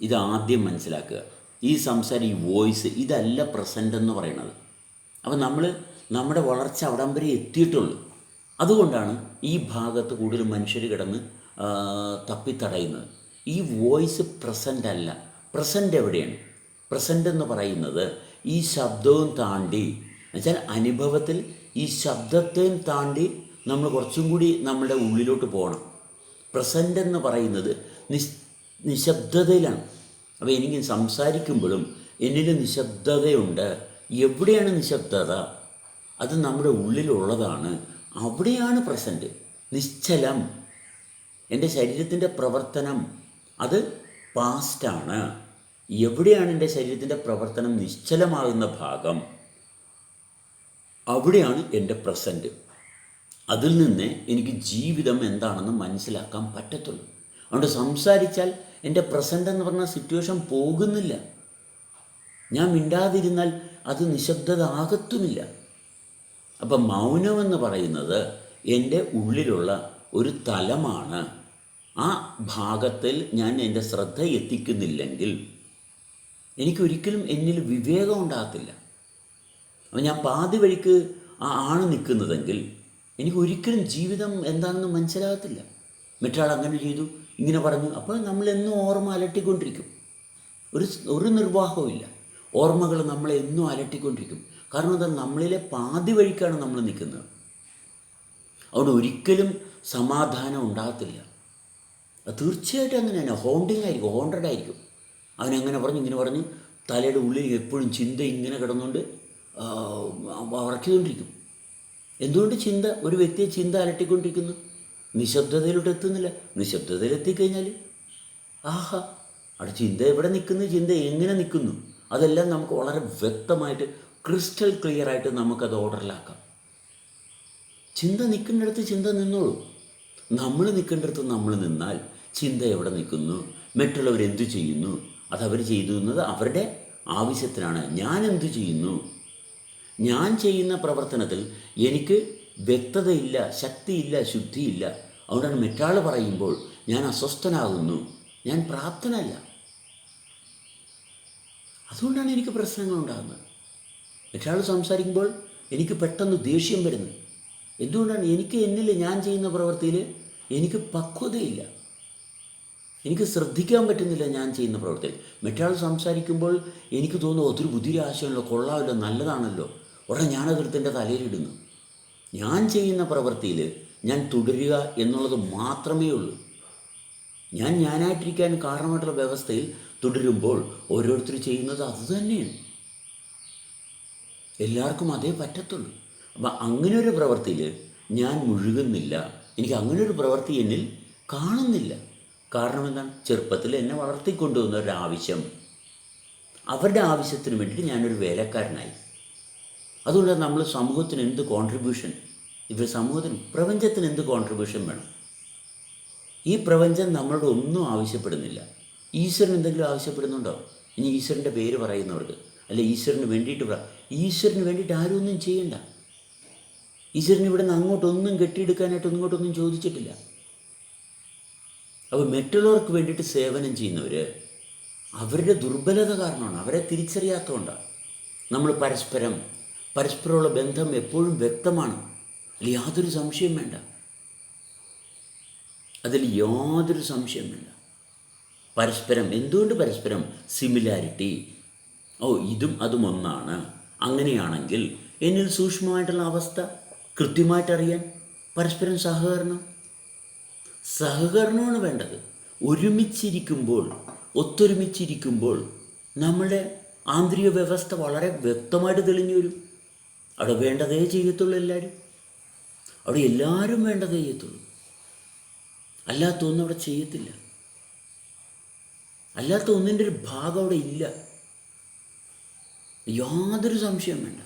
ഇത് ആദ്യം മനസ്സിലാക്കുക. ഈ സംസാരം ഈ വോയിസ് ഇതല്ല പ്രസന്റ് എന്ന് പറയുന്നത്. അപ്പം നമ്മൾ നമ്മുടെ വളർച്ച അവിടം വരെ എത്തിയിട്ടുള്ളൂ അതുകൊണ്ടാണ് ഈ ഭാഗത്ത് കൂടുതൽ മനുഷ്യർ കിടന്ന് തപ്പിത്തടയുന്നത്. ഈ വോയിസ് പ്രസന്റ് അല്ല. പ്രസന്റ് എവിടെയാണ്? പ്രസന്റ് എന്ന് പറയുന്നത് ഈ ശബ്ദവും താണ്ടി. എന്നുവെച്ചാൽ അനുഭവത്തിൽ ഈ ശബ്ദത്തെയും താണ്ടി നമ്മൾ കുറച്ചും കൂടി നമ്മുടെ ഉള്ളിലോട്ട് പോകണം. പ്രസന്റ് എന്ന് പറയുന്നത് നിശ് നിശബ്ദതയിലാണ്. അപ്പോൾ എനിക്ക് സംസാരിക്കുമ്പോഴും എന്നിൽ നിശബ്ദതയുണ്ട്. എവിടെയാണ് നിശബ്ദത? അത് നമ്മുടെ ഉള്ളിലുള്ളതാണ്. അവിടെയാണ് പ്രസന്റ് നിശ്ചലം. എന്റെ ശരീരത്തിന്റെ പ്രവർത്തനം അത് പാസ്റ്റാണ് എവിടെയാണ് എന്റെ ശരീരത്തിന്റെ പ്രവർത്തനം നിശ്ചലമാകുന്ന ഭാഗം? അവിടെയാണ് എന്റെ പ്രസന്റ് അതിൽ നിന്ന് എനിക്ക് ജീവിതം എന്താണെന്ന് മനസ്സിലാക്കാൻ പറ്റത്തുള്ളൂ. അതുകൊണ്ട് സംസാരിച്ചാൽ എന്റെ പ്രസന്റ് എന്ന് പറഞ്ഞ സിറ്റുവേഷൻ പോകുന്നില്ല. ഞാൻ മിണ്ടാതിരുന്നാൽ അത് നിശബ്ദത ആകത്തുമില്ല. അപ്പം മൗനമെന്ന് പറയുന്നത് എന്റെ ഉള്ളിലുള്ള ഒരു തലമാണ്. ആ ഭാഗത്തിൽ ഞാൻ എന്റെ ശ്രദ്ധ എത്തിക്കുന്നില്ലെങ്കിൽ എനിക്കൊരിക്കലും എന്നിൽ വിവേകം ഉണ്ടാകത്തില്ല. അപ്പം ഞാൻ പാതി വഴിക്ക് ആ ആണ് നിൽക്കുന്നതെങ്കിൽ എനിക്കൊരിക്കലും ജീവിതം എന്താണെന്ന് മനസ്സിലാകത്തില്ല. മറ്റൊരാൾ അങ്ങനെ ചെയ്തു. ഇങ്ങനെ പറഞ്ഞു. അപ്പോൾ നമ്മൾ നമ്മളെന്നും ഓർമ്മ അലട്ടിക്കൊണ്ടിരിക്കും. ഒരു ഒരു നിർവാഹവും ഇല്ല. ഓർമ്മകൾ നമ്മളെ എന്നും അലട്ടിക്കൊണ്ടിരിക്കും. കാരണം എന്താ? നമ്മളിലെ പാതി വഴിക്കാണ് നമ്മൾ നിൽക്കുന്നത്. അതുകൊണ്ട് ഒരിക്കലും സമാധാനം ഉണ്ടാകത്തില്ല. അത് തീർച്ചയായിട്ടും അങ്ങനെ തന്നെ ഹോണ്ടിങ് ആയിരിക്കും ഹോണ്ടഡ് ആയിരിക്കും. അവനങ്ങനെ പറഞ്ഞു ഇങ്ങനെ പറഞ്ഞ്. തലയുടെ ഉള്ളിൽ എപ്പോഴും ചിന്ത ഇങ്ങനെ കിടന്നുകൊണ്ട് വറക്കിക്കൊണ്ടിരിക്കും എന്തുകൊണ്ട് ചിന്ത? ഒരു വ്യക്തിയെ ചിന്ത അലട്ടിക്കൊണ്ടിരിക്കുന്നു. നിശബ്ദതയിലോട്ട് എത്തുന്നില്ല നിശബ്ദതയിൽ എത്തിക്കഴിഞ്ഞാൽ ആഹാ അവിടെ ചിന്ത എവിടെ നിൽക്കുന്നു ചിന്ത എങ്ങനെ നിൽക്കുന്നു അതെല്ലാം നമുക്ക് വളരെ വ്യക്തമായിട്ട് ക്രിസ്റ്റൽ ക്ലിയർ ആയിട്ട് നമുക്കത് ഓർഡറിലാക്കാം. ചിന്ത നിൽക്കേണ്ടടുത്ത് ചിന്ത നിന്നോളൂ. നമ്മൾ നിൽക്കേണ്ടടുത്ത് നമ്മൾ നിന്നാൽ ചിന്ത എവിടെ നിൽക്കുന്നു? മറ്റുള്ളവർ എന്തു ചെയ്യുന്നു? അതവർ ചെയ്തു എന്നത് അവരുടെ ആവശ്യത്തിനാണ്. ഞാൻ എന്തു ചെയ്യുന്നു? ഞാൻ ചെയ്യുന്ന പ്രവർത്തനത്തിൽ എനിക്ക് വ്യക്തതയില്ല ശക്തിയില്ല ശുദ്ധിയില്ല. അതുകൊണ്ടാണ് മറ്റാൾ പറയുമ്പോൾ ഞാൻ അസ്വസ്ഥനാകുന്നു. ഞാൻ പ്രാപ്തനല്ല. അതുകൊണ്ടാണ് എനിക്ക് പ്രശ്നങ്ങൾ ഉണ്ടാകുന്നത്. മറ്റാൾ സംസാരിക്കുമ്പോൾ എനിക്ക് പെട്ടെന്ന് ദേഷ്യം വരുന്നു. എന്തുകൊണ്ടാണ്? എനിക്ക് എന്നിൽ ഞാൻ ചെയ്യുന്ന പ്രവൃത്തിയിൽ എനിക്ക് പക്വതയില്ല. എനിക്ക് ശ്രദ്ധിക്കാൻ പറ്റുന്നില്ല ഞാൻ ചെയ്യുന്ന പ്രവൃത്തിയിൽ. മറ്റാൾ സംസാരിക്കുമ്പോൾ എനിക്ക് തോന്നുന്നു ഒത്തിരി ബുദ്ധിരാശയമല്ലോ കൊള്ളാമല്ലോ നല്ലതാണല്ലോ. ഉടനെ ഞാനതെടുത്ത് തലയിലിടുന്നു ഞാൻ ചെയ്യുന്ന പ്രവൃത്തിയിൽ ഞാൻ തുടരുക എന്നുള്ളത് മാത്രമേ ഉള്ളൂ. ഞാൻ ഞാനായിട്ടിരിക്കാൻ കാരണമായിട്ടുള്ള വ്യവസ്ഥയിൽ തുടരുമ്പോൾ ഓരോരുത്തർ ചെയ്യുന്നത് അതുതന്നെയാണ് എല്ലാവർക്കും അതേ പറ്റത്തുള്ളൂ. അപ്പം അങ്ങനെ ഒരു പ്രവൃത്തിയിൽ ഞാൻ മുഴുകുന്നില്ല. എനിക്ക് അങ്ങനെ ഒരു പ്രവൃത്തി എന്നിൽ കാണുന്നില്ല. കാരണം എന്താണ്? ചെറുപ്പത്തിൽ എന്നെ വളർത്തിക്കൊണ്ടുവന്ന ഒരാവശ്യം അവരുടെ ആവശ്യത്തിന് വേണ്ടിയിട്ട് ഞാനൊരു വേലക്കാരനായി. അതുകൊണ്ട് നമ്മൾ സമൂഹത്തിന് എന്ത് കോൺട്രിബ്യൂഷൻ ഇവർ സമൂഹത്തിന് പ്രപഞ്ചത്തിന് എന്ത് കോൺട്രിബ്യൂഷൻ വേണം? ഈ പ്രപഞ്ചം നമ്മളോട് ഒന്നും ആവശ്യപ്പെടുന്നില്ല. ഈശ്വരൻ എന്തെങ്കിലും ആവശ്യപ്പെടുന്നുണ്ടോ? ഇനി ഈശ്വരന്റെ പേര് പറയുന്നവർക്ക് അല്ലെ ഈശ്വരന് വേണ്ടിയിട്ട് പറ ഈശ്വരന് വേണ്ടിയിട്ട് ആരും ഒന്നും ചെയ്യണ്ട. ഈശ്വരൻ ഇവിടെ നിന്ന് അങ്ങോട്ടൊന്നും കെട്ടിയെടുക്കാനായിട്ട് ഇങ്ങോട്ടൊന്നും ചോദിച്ചിട്ടില്ല. അപ്പോൾ മറ്റുള്ളവർക്ക് വേണ്ടിയിട്ട് സേവനം ചെയ്യുന്നവർ അവരുടെ ദുർബലത കാരണമാണ് അവരെ തിരിച്ചറിയാത്തതുകൊണ്ടാണ്. നമ്മൾ പരസ്പരം പരസ്പരമുള്ള ബന്ധം എപ്പോഴും വ്യക്തമാണ്. അതിൽ യാതൊരു സംശയം വേണ്ട. അതിൽ യാതൊരു സംശയം വേണ്ട. പരസ്പരം എന്തുകൊണ്ട് പരസ്പരം സിമിലാരിറ്റി ഓ ഇതും അതും ഒന്നാണ്. അങ്ങനെയാണെങ്കിൽ എന്നിൽ സൂക്ഷ്മമായിട്ടുള്ള അവസ്ഥ കൃത്യമായിട്ടറിയാൻ പരസ്പരം സഹകരണം. സഹകരണമാണ് വേണ്ടത്. ഒരുമിച്ചിരിക്കുമ്പോൾ ഒത്തൊരുമിച്ചിരിക്കുമ്പോൾ നമ്മുടെ ആന്തരിക വ്യവസ്ഥ വളരെ വ്യക്തമായിട്ട് തെളിഞ്ഞു വരും. അവിടെ വേണ്ടതേ ചെയ്യത്തുള്ളൂ എല്ലാവരും. അവിടെ എല്ലാവരും വേണ്ടതേ ചെയ്യത്തുള്ളൂ. അല്ലാത്ത ഒന്നും അവിടെ ചെയ്യത്തില്ല. അല്ലാത്ത ഒന്നിന്റെ ഒരു ഭാഗം അവിടെ ഇല്ല. യാതൊരു സംശയം വേണ്ട.